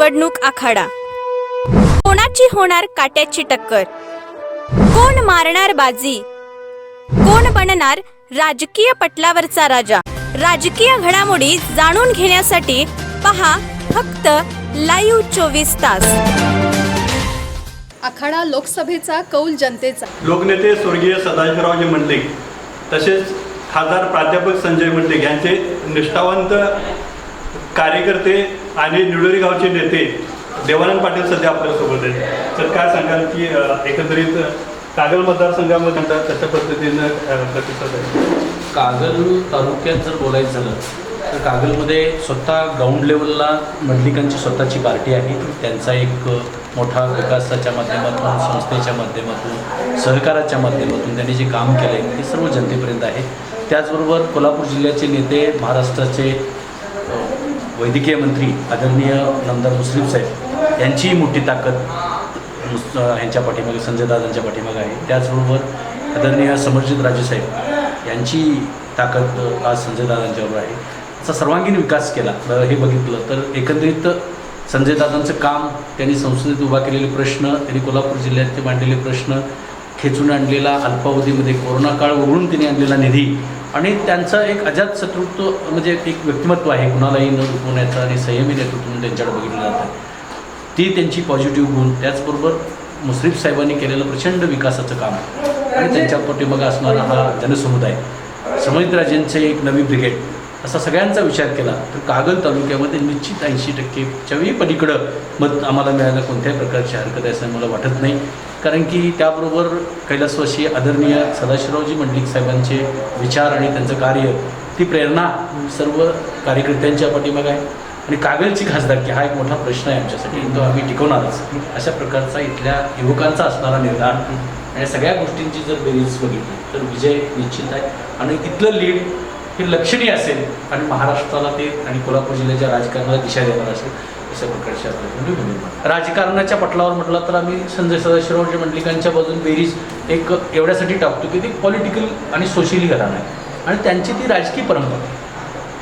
निवडणूक आखाडा. कोणाची होणार काट्याची टक्कर? कोण मारणार बाजी? कोण बनणार राजकीय पटलावरचा राजा? राजकीय घडामोडी जाणून घेण्यासाठी पहा फक्त लाईव्ह चोवीस तास. आखाडा लोकसभेचा कौल जनतेचा. लोकनेते स्वर्गीय सदाशिवरावजी मंडलिक तसेच खासदार प्राध्यापक संजय मंडलिक यांचे निष्ठावंत कार्यकर्ते आणि निडोरी गावचे नेते देवानंद पाटील सध्या आपल्यासोबत आहेत. तर काय सांगाल की एकंदरीत कागल मतदारसंघामध्ये कशा पद्धतीनं प्रतिसाद आहे? कागल तालुक्यात जर बोलायचं झालं तर कागलमध्ये स्वतः ग्राउंड लेवलला मंडलिकांची स्वतःची पार्टी आहे. त्यांचा एक मोठा विकासाच्या माध्यमातून संस्थेच्या माध्यमातून सहकाराच्या माध्यमातून त्यांनी जे काम केलं आहे ते सर्व जनतेपर्यंत आहे. त्याचबरोबर कोल्हापूर जिल्ह्याचे नेते महाराष्ट्राचे वैद्यकीय मंत्री आदरणीय नमदार मुश्रीफ साहेब यांचीही मोठी ताकद मुस- ह्यांच्या पाठीमागे संजय दादांच्या पाठीमागे आहे. त्याचबरोबर आदरणीय समरजित राजेसाहेब यांची ताकद आज संजयदादांच्यावर आहे. असा सर्वांगीण विकास केला अ, हे बघितलं तर एकंदरीत संजय दादांचं काम त्यांनी संसदेत उभा केलेले प्रश्न त्यांनी कोल्हापूर जिल्ह्यात मांडलेले प्रश्न खेचून आणलेला अल्पावधीमध्ये कोरोना काळ वगळून तिने आणलेला निधी. आणि त्यांचं एक अजात शत्रुत्व म्हणजे एक व्यक्तिमत्व आहे कुणालाही न दुखवण्याचं आणि संयमी नेतृत्व म्हणून त्यांच्याकडे बघितलं जातं. ती त्यांची पॉझिटिव्ह गुण त्याचबरोबर मुश्रीफ साहेबांनी केलेलं प्रचंड विकासाचं काम आणि त्यांच्या पाठीमागं असणारा हा जनसमुदाय. राजेंचे एक नवी ब्रिगेड. असा सगळ्यांचा विचार केला. तर कागल तालुक्यामध्ये निश्चित ऐंशी टक्केच्याही पलीकडं मत आम्हाला मिळायला कोणत्याही प्रकारची हरकत आहे असं मला वाटत नाही. कारण की त्याबरोबर कैलासवासी आदरणीय सदाशिवरावजी मंडलिक साहेबांचे विचार आणि त्यांचं कार्य ती प्रेरणा सर्व कार्यकर्त्यांच्या पाठीमागं आहे. आणि कागलची खासदारकी हा एक मोठा प्रश्न आहे आमच्यासाठी तो आम्ही टिकवणारच. अशा प्रकारचा इथल्या युवकांचा असणारा निर्धार आणि सगळ्या गोष्टींची जर बेरीज बघितली तर विजय निश्चित आहे. आणि तिथलं लीड हे लक्षणीय असेल आणि महाराष्ट्राला ते आणि कोल्हापूर जिल्ह्याच्या राजकारणाला दिशा देणार असेल अशा प्रकारची आपल्याला म्हणजे राजकारणाच्या पटलावर म्हटलं तर आम्ही संजय सदाशिवरावजी मंडलिकांच्या बाजून बेरीज एक एवढ्यासाठी टाकतो की ते पॉलिटिकल आणि सोशली घराणं आहे आणि त्यांची ती राजकीय परंपरा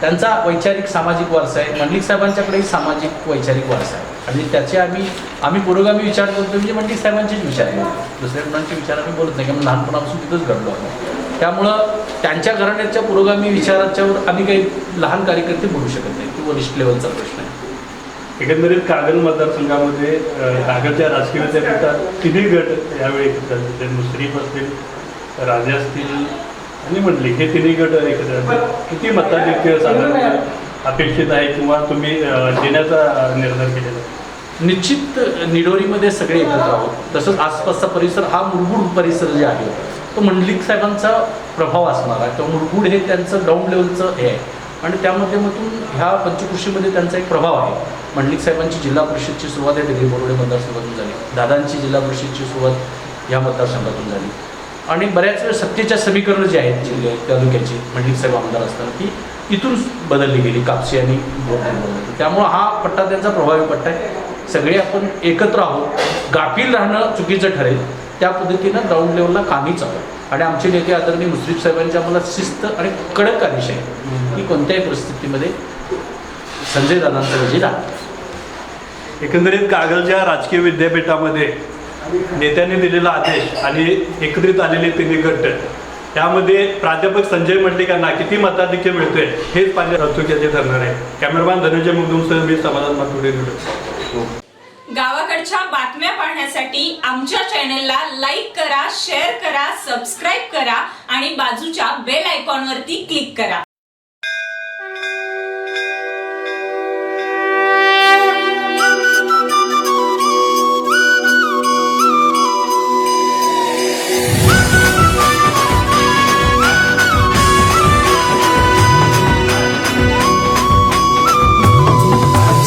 त्यांचा वैचारिक सामाजिक वारसा आहे. मंडलिक साहेबांच्याकडेही सामाजिक वैचारिक वारसा आहे. आणि त्याचे आम्ही आम्ही पुरोगामी विचार करतो म्हणजे मंडलिक साहेबांचेच विचार आहे दुसऱ्या मुलांचे विचार आम्ही बोलत नाही कारण लहानपणापासून तिथंच घडलो आहोत. त्यामुळं त्यांच्या घराण्याच्या पुरोगामी विचाराच्यावर आम्ही काही लहान कार्यकर्ते बोलू शकत नाही तो वरिष्ठ लेवलचा प्रश्न आहे एकंदरीत कागल मतदारसंघामध्ये कागलच्या राजकीय विद्यापीठात तिन्ही गट यावेळी एकत्र. ते मुश्रीफ असतील राजे असतील आणि मंडलिक हे तिन्ही गट एकत्र. किती मताधिक्य साधारण अपेक्षित आहे किंवा तुम्ही देण्याचा निर्धार केलेला आहे? निश्चित निडोरीमध्ये सगळे एकत्र आहोत तसंच आसपासचा परिसर हा मुरगुड परिसर जे आहे तो मंडलिक साहेबांचा प्रभाव असणार आहे. किंवा मुरगुड हे त्यांचं ग्राउंड लेवलचं हे आहे. आणि त्या माध्यमातून ह्या पंचकृषीमध्ये त्यांचा एक प्रभाव आहे. मंडलिक साहेबांची जिल्हा परिषदची सुरुवात आहे दिल्ली बोर्डे मतदारसंघातून झाली. दादांची जिल्हा परिषदची सुरुवात या मतदारसंघातून झाली. आणि बऱ्याच वेळ सत्तेच्या समीकरणं जी आहेत जिल्ह्या तालुक्याची मंडलिक साहेब आमदार असताना ती इथून बदलली गेली. कापशी आणि बोर्ड त्यामुळं हा पट्टा त्यांचा प्रभावी पट्टा आहे. सगळे आपण एकत्र आहोत. गाफील राहणं चुकीचं ठरेल. त्या पद्धतीनं ग्राउंड लेवलला कामी चालू. आणि आमचे नेते आदरणीय मुश्रीफ साहेबांची आम्हाला शिस्त आणि कडक आदेश आहे की कोणत्याही परिस्थितीमध्ये संजय दादांचा विजय राहतो एकंदरीत कागलच्या राजकीय विद्यापीठामध्ये नेत्यांनी दिलेला आदेश आणि एकत्रित आलेले तिन्ही गट त्यामध्ये प्राध्यापक संजय मंडलिकांना किती मताधिक्य मिळतोय हेच पाहिजे औत्सुक्याचे ठरणार आहे. कॅमेरामॅन धनंजय मुगदुमसह मी समाधान मातुरे शकतो. गावाकडच्या बातम्या पाहण्यासाठी आमच्या चॅनलला लाईक करा शेअर करा सबस्क्राईब करा आणि बाजूच्या बेल आयकॉनवरती क्लिक करा.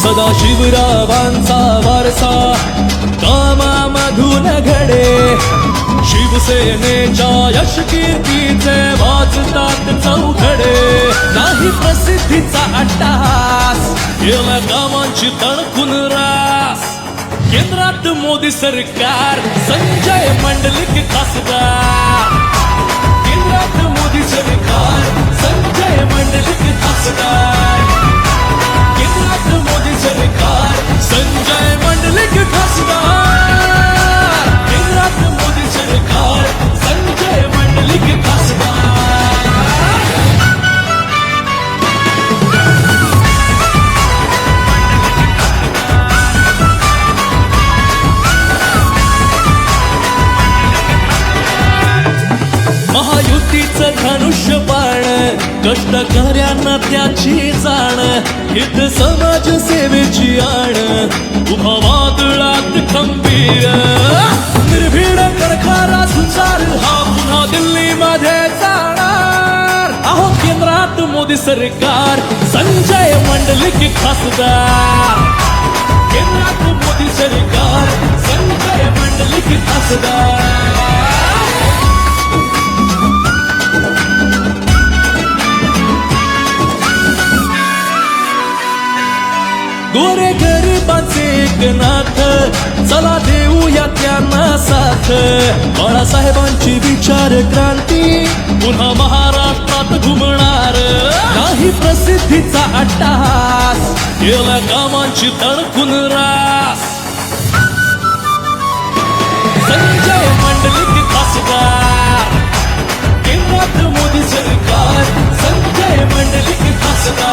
सदा शिवरावांचा वारसा कामामधून घडे. शिवसेनेच्या यश कीर्तीचे वाचतात चौघडे. नाही प्रसिद्धीचा अट्टास केला कामांची तणकून रास. केंद्रात मोदी सरकार संजय मंडलिक खासदार. कष्टकऱ्यांना त्याची जाण हित समाज सेवेची आण उभा वादळात खंबीर. निर्भीड कडखारा सुचार हा पुन्हा दिल्लीमध्ये जाणार. अहो केंद्रात मोदी सरकार संजय मंडलिक खासदार. केंद्रात मोदी एकनाथ चला देऊया त्यांना साथ. बाळासाहेबांची विचार क्रांती पुन्हा महाराष्ट्रात घुमणार. काही प्रसिद्धीचा अट्टास केला कामांची तडकून रास. संजय मंडलिक खासदार केंद्रात मोदी सरकार. संजय मंडलिक खासदार.